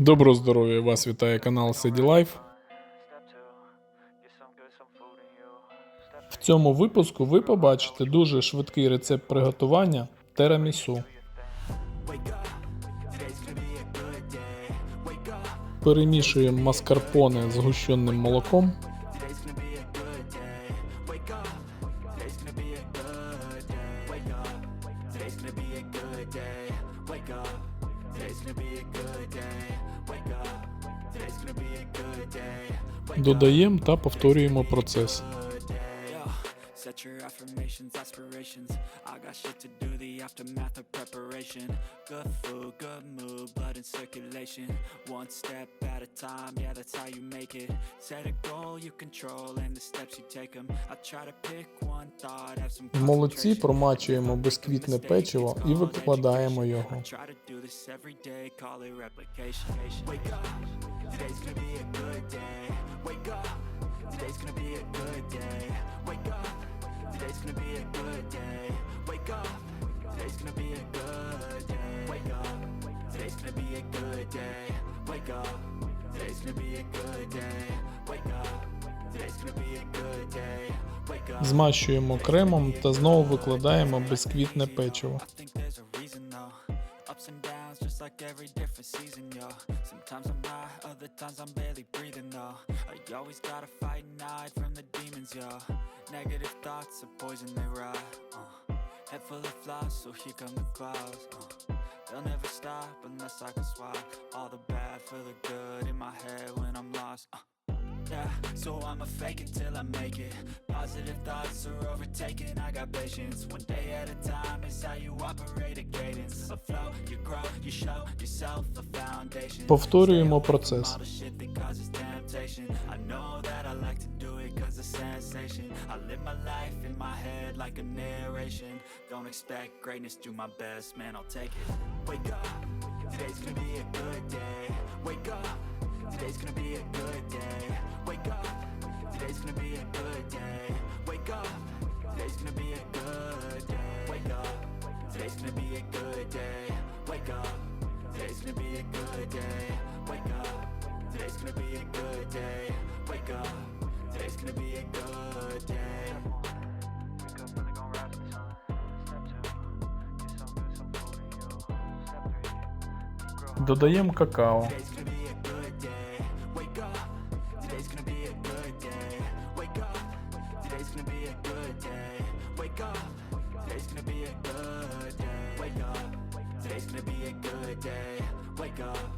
Доброго здоров'я! Вас вітає канал Sеді Life. В цьому випуску ви побачите дуже швидкий рецепт приготування терамісу. Перемішуємо маскарпоне з гущеним молоком. Додаємо та повторюємо процес. Set your affirmations, aspirations. I got shit to do, the aftermath of preparation. Good food, good mood, blood in circulation. One step at a time, yeah, that's how you make it. Set a goal you control and the steps you take them. I try to pick one thought, have some В молоці concentration. промачуємо бисквітне печиво і викладаємо його. I try to do this every day, call it replication. Wake up, today's gonna be a good day. Wake up, today's gonna be a good day. Wake up, Today's gonna be a good day. Wake up, today's gonna be a good day. Wake up, today's gonna be a good day. Wake up, today's gonna be a good day. Wake up, today's gonna be a good day. Змащуємо кремом та знову викладаємо бисквітне печиво. Sometimes I'm high, other times I'm barely breathing though. I always gotta fight and hide from the demons, yo. Negative thoughts are poison, they rot. Uh. Head full of flies, so here come the clouds. Uh. They'll never stop unless I can swap all the bad for the good in my head when I'm lost. Uh. Yeah, so I'ma fake it till I make it. Positive thoughts are overtaken. I got patience. One day at a time is how you operate a cadence. A flow, you grow, you show yourself a foundation. Повторюємо процес. I know that I like to do it cause it's sensation. I live my life in my head like a narration. Don't expect greatness, do my best, man, I'll take it. Wake up, today's gonna be a good day. Wake up, today's gonna be a good day. Wake up, today's gonna be a good day. Wake up, today's gonna be a good day. Wake up, today's gonna be a good day. Wake up, today's gonna be a good day. Wake up, Today's gonna be a good day Wake up Today's gonna be a good day Wake up, really gonna rise Додаємо какао. Wake up.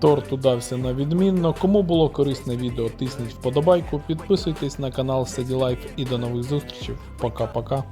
Торт удався на відмінно. Кому було корисне відео, тисніть вподобайку, підписуйтесь на канал Life і до нових зустрічей. Пока-пока.